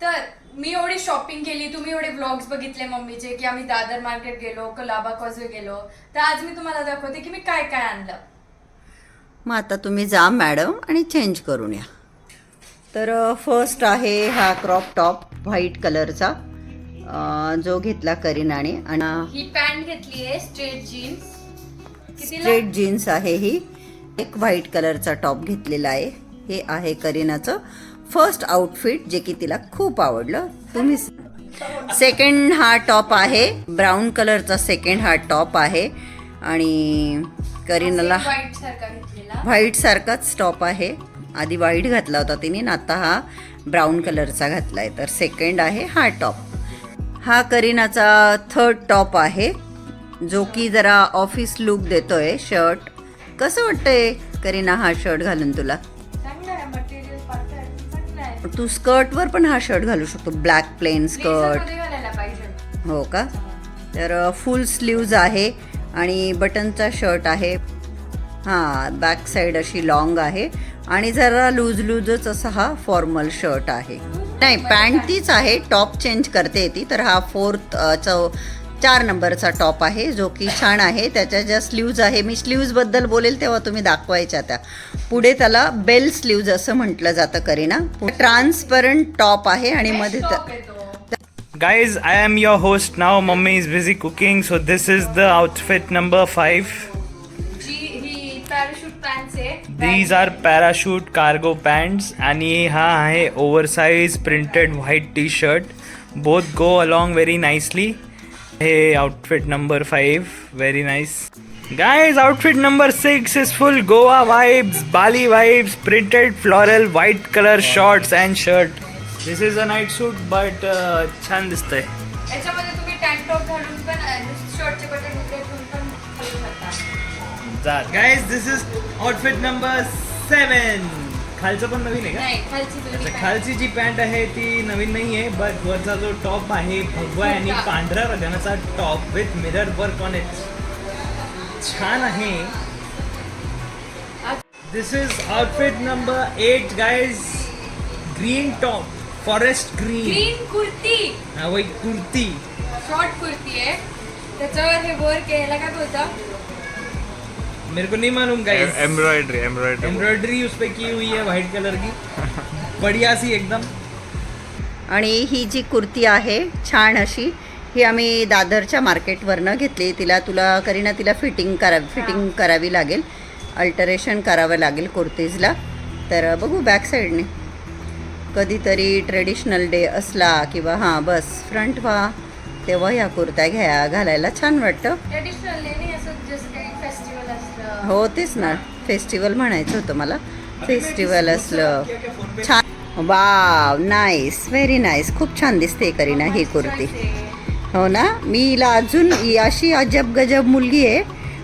तर मी एवढी शॉपिंग केली तुम्ही एवढे ब्लॉग्स बघितले मम्मीचे की आम्ही दादर मार्केट गेलो कलाबा कॉजवे गेलो. तर आज मी तुम्हाला दाखवते की मी काय काय आणलं. मग आता तुम्ही जा मॅडम आणि चेंज करून या. तर फर्स्ट आहे हा क्रॉप टॉप व्हाईट कलरचा अं, जो घेतला करीनाने आणि ही पॅन्ट घेतली आहे स्ट्रेट जीन्स कितीला? स्ट्रेट जीन्स आहे ही. एक व्हाईट कलरचा टॉप घेतलेला आहे. हे आहे करीनाचं. फर्स्ट आउटफिट जे की तिला खूप आवडलं. तुम्ही सेकंड हा टॉप आहे. ब्राऊन कलरचा सेकंड हा टॉप आहे. आणि करीनाला व्हाईट सारखाच टॉप आहे. आधी व्हाईट घातला होता तिने आता हा ब्राऊन कलरचा घातला आहे तर सेकंड आहे हा टॉप हा करीनाचा थर्ड टॉप आहे. जो की जरा ऑफिस लुक देतोय शर्ट कसं वाटतंय करीना हा शर्ट घालून तुला? तू स्कर्टवर पण हा शर्ट घालू शकतो ब्लॅक प्लेन स्कर्ट. हो का? तर फुल स्लीव्ज आहे आणि बटनचा शर्ट आहे. हां बॅक साईड अशी लॉंग आहे आणि जरा लूज लूजच असा हा फॉर्मल शर्ट आहे. नाही पॅन्ट तीच आहे टॉप चेंज करते ती तर हा फोर्थ चौ चार नंबरचा टॉप आहे जो की छान आहे. त्याच्या ज्या स्लीव्ज आहे मी स्लीव्जबद्दल बोलेल तेव्हा तुम्ही दाखवायच्या त्या. पुढे त्याला बेल स्लीव्ज असं म्हटलं जातं करीना. ट्रान्सपरंट टॉप आहे आणि मध्ये guys I am your host now mummy is busy cooking so this is the outfit number five these are parachute cargo pant आणि हा आहे. Over size printed white T shirt both go along very nicely हे outfit number five very nice outfit number six is full Goa vibes, Bali vibes, printed floral white color shorts and shirt. This is a night suit, but uh, छान दिसतंय याच्यामध्ये तुम्ही tank top घालून पण शर्टचे button उघडून पण घालू शकता. Guys this is outfit number seven खालचं पण नवीन आहे का? नाही खालची जी पॅन्ट आहे ती नवीन नाही आहे बट वरचा जो टॉप आहे भगवा आणि. पांढऱ्या रंगाचा top with mirror work on it छान आहे. This is outfit number eight guys green top forest green green kurti हा वही कुर्ती शॉर्ट कुर्ती आहे. त्याच्यावर हे वर्क आहे ह्याला काय बोलतं? मेरे को नहीं मालूम गाइस एम्ब्रॉयडरी एम्ब्रॉयडरी एम्ब्रॉयडरी उस पे की हुई है व्हाइट कलर की. बढ़िया सी एकदम. आणि ही जी कुर्ती आहे छान अशी. ही आम्ही दादरच्या मार्केटवरनं घेतली. तिला तुला करीना तिला फिटिंग करा फिटिंग करावी लागेल. अल्टरेशन करावं लागेल कुर्तीजला. तर बघू बॅक साईडने कधीतरी ट्रेडिशनल डे असला किंवा हां बस फ्रंट व्हा. तेव्हा ह्या कुर्त्या घ्या घालायला छान वाटतं. ट्रेडिशनल नाही असं जसं काही फेस्टिवल असलं. हो तेच ना. फेस्टिवल म्हणायचं होतं मला. फेस्टिवल असलं. छान. वाव नाईस व्हेरी नाईस खूप छान दिसते करीना ही कुर्ती. हो ना? मी हिला अजून ही अशी अजब गजब मुलगी आहे.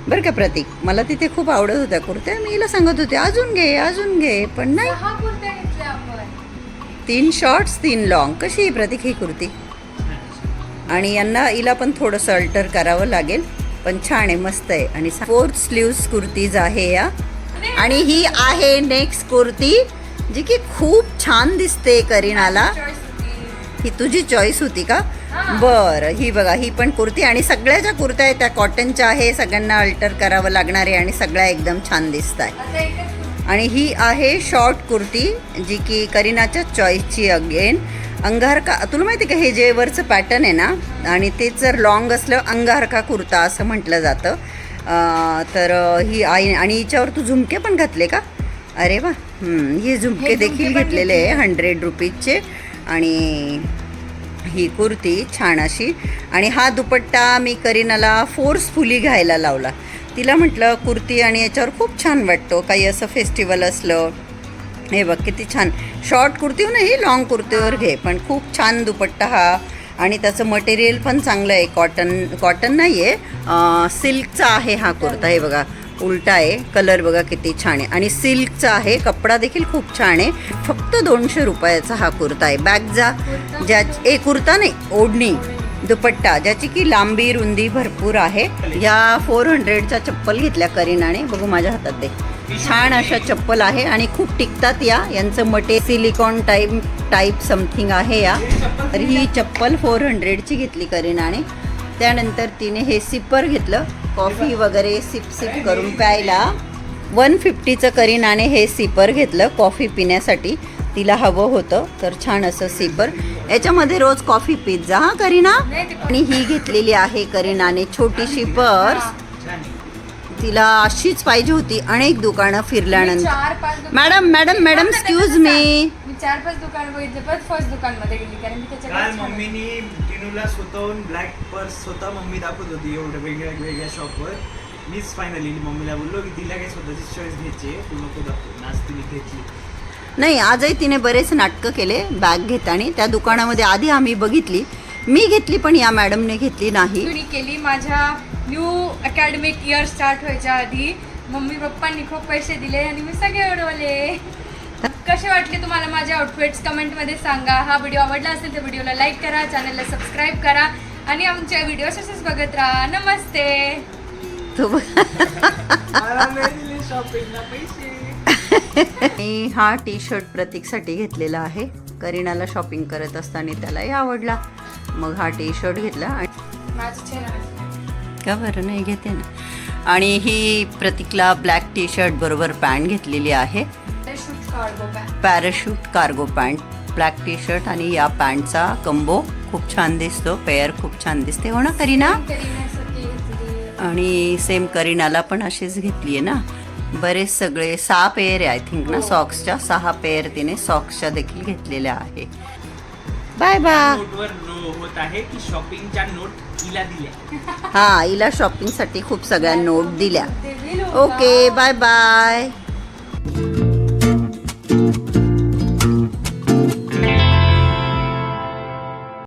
बरं का प्रतीक? मला तिथे खूप आवडत होत्या कुर्त्या. मी हिला सांगत होते अजून घे अजून घे. पण नाही. तीन शॉर्ट्स तीन लॉंग. कशी आहे प्रतीक ही कुर्ती? आणि यांना हिला पण थोडंसं अल्टर करावं लागेल. पण छान आहे मस्त आहे. आणि फोर्थ स्लीव्स कुर्तीज आहे या. आणि ही आहे नेक्स्ट कुर्ती जी की खूप छान दिसते करीनाला. ही तुझी चॉईस होती का? बरं ही बघा ही पण कुर्ती आणि सगळ्या ज्या कुर्त्या आहेत त्या कॉटनच्या आहे सगळ्यांना अल्टर करावं लागणार आहे आणि सगळ्या एकदम छान दिसत आहे. आणि ही आहे शॉर्ट कुर्ती जी की करीनाच्या चॉईसची अगेन अंगारका तुला माहिती का हे जे वरचं पॅटर्न आहे ना आणि तेच जर लॉंग असलं अंगारका कुर्ता असं म्हटलं जातं. तर ही आई आणि हिच्यावर तू झुमके पण घातले का? अरे वा हे झुमके देखील घेतलेले आहे हंड्रेड रुपीजचे आणि ही कुर्ती छान अशी. आणि हा दुपट्टा मी करीनाला फोर्सफुली घ्यायला लावला. तिला म्हटलं कुर्ती आणि याच्यावर खूप छान वाटतो. काही असं फेस्टिवल असलं हे बघ किती छान. शॉर्ट कुर्तीवर हो नाही लॉंग कुर्तीवर घे पण खूप छान दुपट्टा हा. आणि त्याचं मटेरियल पण चांगलं आहे. कॉटन कॉटन नाही आहे सिल्कचा आहे हा कुर्ता हे बघा. उलटा आहे. कलर बघा किती छान आहे. आणि सिल्कचा आहे. कपडा देखील खूप छान आहे. फक्त दोनशे रुपयाचा हा कुर्ता आहे. बॅगजा ज्या ए कुर्ता नाही ओढणी दुपट्टा ज्याची की लांबी रुंदी भरपूर आहे. या फोर हंड्रेडच्या चप्पल घेतल्या करीनाने. बघू माझ्या हातात दे छान अशा चप्पल आहे आणि खूप टिकतात या. यांचं मटे सिलिकॉन टाईप टाईप समथिंग आहे या. तर ही चप्पल फोर हंड्रेडची घेतली करीनाने. त्यानंतर तिने हे सिपर घेतलं. कॉफी वगैरे सिप सिप करून प्यायला. वन फिफ्टीचं करीनाने हे सिपर घेतलं कॉफी पिण्यासाठी. तिला हवं होतं तर छान असं सिपर. याच्यामध्ये रोज कॉफी पित जा हा करीना? आणि ही घेतलेली आहे करीनाने छोटीशी पर्स तिला अशीच पाहिजे होती अनेक दुकानं फिरल्यानंतर. Madam madam madam excuse. मी चार पाच दुकान बघितले पण फर्स्ट दुकानमध्ये गेली कारण मी काल त्याच्याकडे मम्मीनी टिनूला स्वतःहून ब्लॅक पर्स स्वतः मम्मी दाखवत होती एवढ्या वेगळ्या वेगळ्या शॉपवर मीच फायनली मम्मीला बोललो की तिला काही स्वतःची चॉईस घ्यायची आहे तू नको दाखवू आज तिने घेतली नाही आजही तिने बरेच नाटकं केले बॅग घेताना. त्या दुकानामध्ये आधी आम्ही बघितली. मी घेतली पण या मॅडमने घेतली नाही. मी केली माझ्या न्यू अकॅडमिक इयर स्टार्ट व्हायच्या आधी. मम्मी पप्पांनी खूप पैसे दिले आणि मी सगळे उडवले कसे वाटले तुम्हाला माझे आउटफिट्स कमेंटमध्ये सांगा. हा व्हिडिओ आवडला असेल तर व्हिडिओला लाईक करा चॅनलला सबस्क्राईब करा आणि आमच्या व्हिडिओ असेच बघत राहा. नमस्ते. मी हा टी शर्ट प्रतीकसाठी घेतलेला आहे. करीनाला शॉपिंग करत असताना त्यालाही आवडला. मग हा टी शर्ट घेतला का बरं? नाही घेते ना. आणि ही प्रतीकला ब्लॅक टी शर्ट बरोबर पॅन्ट घेतलेली आहे. Cargo parachute cargo pant black T shirt आणि या पॅन्टचा कंबो खूप छान दिसतो. पेअर खूप छान दिसते. हो ना करीना. आणि सेम करीनाला पण अशीच घेतली आहे ना. बरेच सगळे सहा पेअर आय थिंक ना सॉक्सच्या सहा पेअर तिने सॉक्सच्या देखील घेतलेल्या आहे. बाय बाय नोटवर नो होत आहे की शॉपिंगच्या नोट हिला दिल्या. हा हिला शॉपिंगसाठी खूप सगळ्या नोट दिल्या. Okay bye bye